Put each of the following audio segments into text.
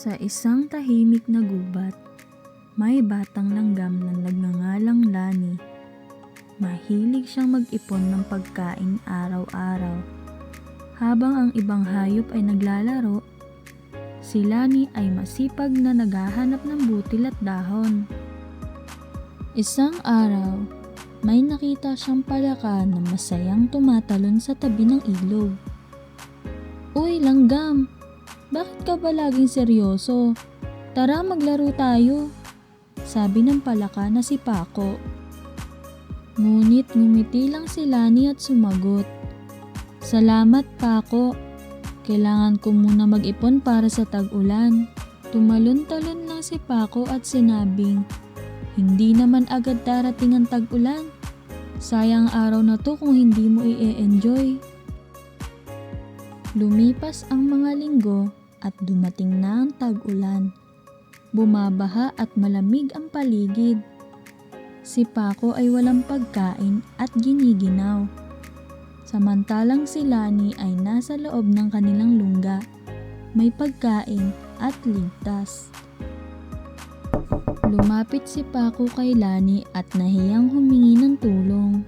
Sa isang tahimik na gubat, may batang langgam na nagngangalang Lani. Mahilig siyang mag-ipon ng pagkain araw-araw. Habang ang ibang hayop ay naglalaro, si Lani ay masipag na naghahanap ng butil at dahon. Isang araw, may nakita siyang palaka na masayang tumatalon sa tabi ng ilog. Uy, langgam! Bakit ka ba laging seryoso? Tara maglaro tayo, sabi ng palaka na si Paco. Ngunit ngumiti lang si Lani at sumagot. Salamat Paco, kailangan ko muna mag-ipon para sa tag-ulan. Tumalon-talon lang si Paco at sinabing, hindi naman agad darating ang tag-ulan. Sayang araw na to kung hindi mo i-enjoy. Lumipas ang mga linggo at dumating na ang tag-ulan. Bumabaha at malamig ang paligid. Si Paco ay walang pagkain at giniginaw. Samantalang si Lani ay nasa loob ng kanilang lungga. May pagkain at ligtas. Lumapit si Paco kay Lani at nahiyang humingi ng tulong.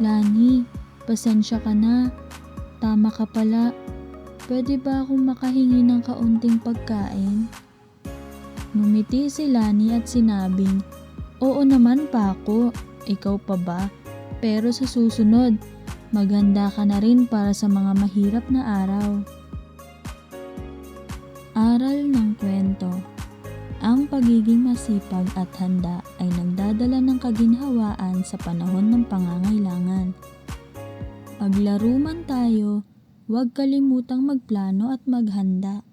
Lani, pasensya ka na. Tama ka pala. Pwede ba akong makahingi ng kaunting pagkain? Ngumiti si Lani at sinabing, Oo naman Paco, ikaw pa ba? Pero sa susunod, maganda ka na rin para sa mga mahirap na araw. Aral ng kwento Ang pagiging masipag at handa ay nagdadala ng kaginhawaan sa panahon ng pangangailangan. Paglaro man tayo, huwag kalimutang magplano at maghanda.